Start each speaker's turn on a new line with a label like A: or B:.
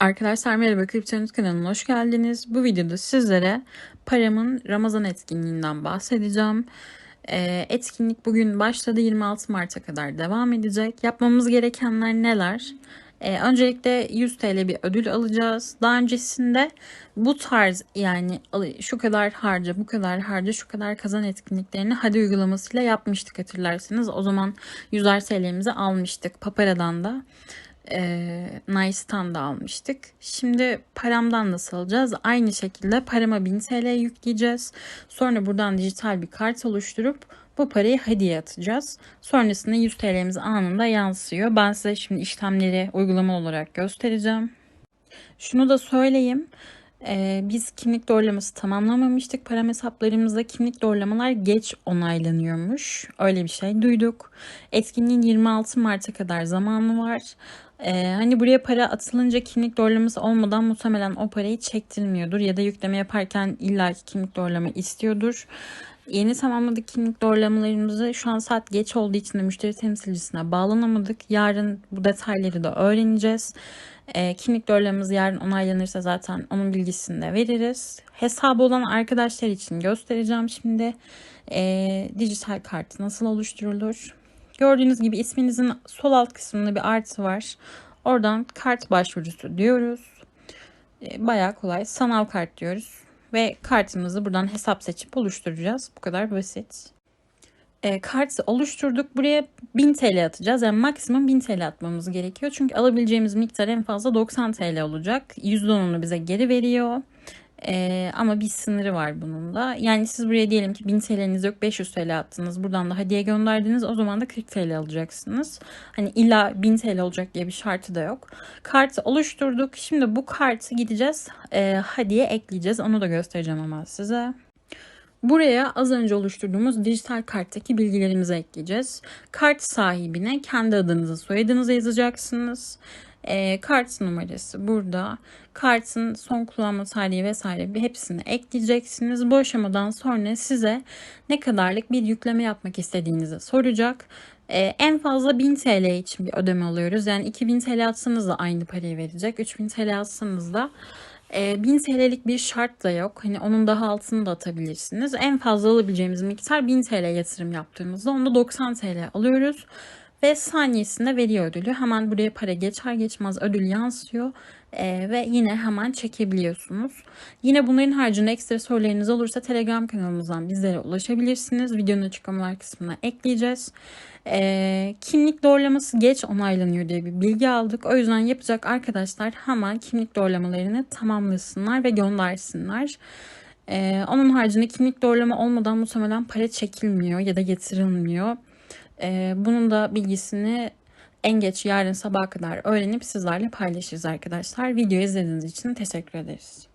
A: Arkadaşlar merhaba Kriptonit kanalına hoş geldiniz. Bu videoda sizlere paramın Ramazan etkinliğinden bahsedeceğim. Ee, etkinlik bugün başladı 26 Mart'a kadar devam edecek. Yapmamız gerekenler neler? Ee, öncelikle 100 TL bir ödül alacağız. Daha öncesinde bu tarz yani şu kadar harca, bu kadar harca, şu kadar kazan etkinliklerini hadi uygulamasıyla yapmıştık hatırlarsınız. O zaman 100'er TL'mizi almıştık Papara'dan da e, Nice'tan da almıştık. Şimdi paramdan nasıl alacağız? Aynı şekilde parama 1000 TL yükleyeceğiz. Sonra buradan dijital bir kart oluşturup bu parayı hediye atacağız. Sonrasında 100 TL'miz anında yansıyor. Ben size şimdi işlemleri uygulama olarak göstereceğim. Şunu da söyleyeyim. Ee, biz kimlik doğrulaması tamamlamamıştık. Param hesaplarımızda kimlik doğrulamalar geç onaylanıyormuş. Öyle bir şey duyduk. Etkinliğin 26 Mart'a kadar zamanı var. Ee, hani buraya para atılınca kimlik doğrulaması olmadan muhtemelen o parayı çektirmiyordur ya da yükleme yaparken illaki kimlik doğrulama istiyordur. Yeni tamamladık kimlik doğrulamalarımızı şu an saat geç olduğu için de müşteri temsilcisine bağlanamadık. Yarın bu detayları da öğreneceğiz. E, kimlik doğrulamamız yarın onaylanırsa zaten onun bilgisini de veririz. Hesabı olan arkadaşlar için göstereceğim şimdi. E, dijital kart nasıl oluşturulur? Gördüğünüz gibi isminizin sol alt kısmında bir artı var. Oradan kart başvurusu diyoruz. E, bayağı kolay. Sanal kart diyoruz. Ve kartımızı buradan hesap seçip oluşturacağız. Bu kadar basit. E, kartı oluşturduk. Buraya 1000 TL atacağız. Yani maksimum 1000 TL atmamız gerekiyor. Çünkü alabileceğimiz miktar en fazla 90 TL olacak. %10'unu bize geri veriyor. Ee, ama bir sınırı var bunun da. Yani siz buraya diyelim ki 1000 TL'niz yok 500 TL attınız. Buradan da hediye gönderdiniz. O zaman da 40 TL alacaksınız. Hani illa 1000 TL olacak diye bir şartı da yok. Kartı oluşturduk. Şimdi bu kartı gideceğiz. E, hediye ekleyeceğiz. Onu da göstereceğim ama size. Buraya az önce oluşturduğumuz dijital karttaki bilgilerimizi ekleyeceğiz. Kart sahibine kendi adınızı, soyadınızı yazacaksınız. E, kart numarası burada. Kartın son kullanma tarihi vesaire bir hepsini ekleyeceksiniz. Bu aşamadan sonra size ne kadarlık bir yükleme yapmak istediğinizi soracak. Ee, en fazla 1000 TL için bir ödeme alıyoruz. Yani 2000 TL atsanız da aynı parayı verecek. 3000 TL atsanız da e, 1000 TL'lik bir şart da yok. Hani onun daha altını da atabilirsiniz. En fazla alabileceğimiz miktar 1000 TL yatırım yaptığımızda onda 90 TL alıyoruz ve saniyesinde veriyor ödülü. Hemen buraya para geçer geçmez ödül yansıyor ee, ve yine hemen çekebiliyorsunuz. Yine bunların haricinde ekstra sorularınız olursa Telegram kanalımızdan bizlere ulaşabilirsiniz. Videonun açıklamalar kısmına ekleyeceğiz. Ee, kimlik doğrulaması geç onaylanıyor diye bir bilgi aldık. O yüzden yapacak arkadaşlar hemen kimlik doğrulamalarını tamamlasınlar ve göndersinler. Ee, onun haricinde kimlik doğrulama olmadan muhtemelen para çekilmiyor ya da getirilmiyor. Ee, bunun da bilgisini en geç yarın sabah kadar öğrenip sizlerle paylaşırız arkadaşlar. Video izlediğiniz için teşekkür ederiz.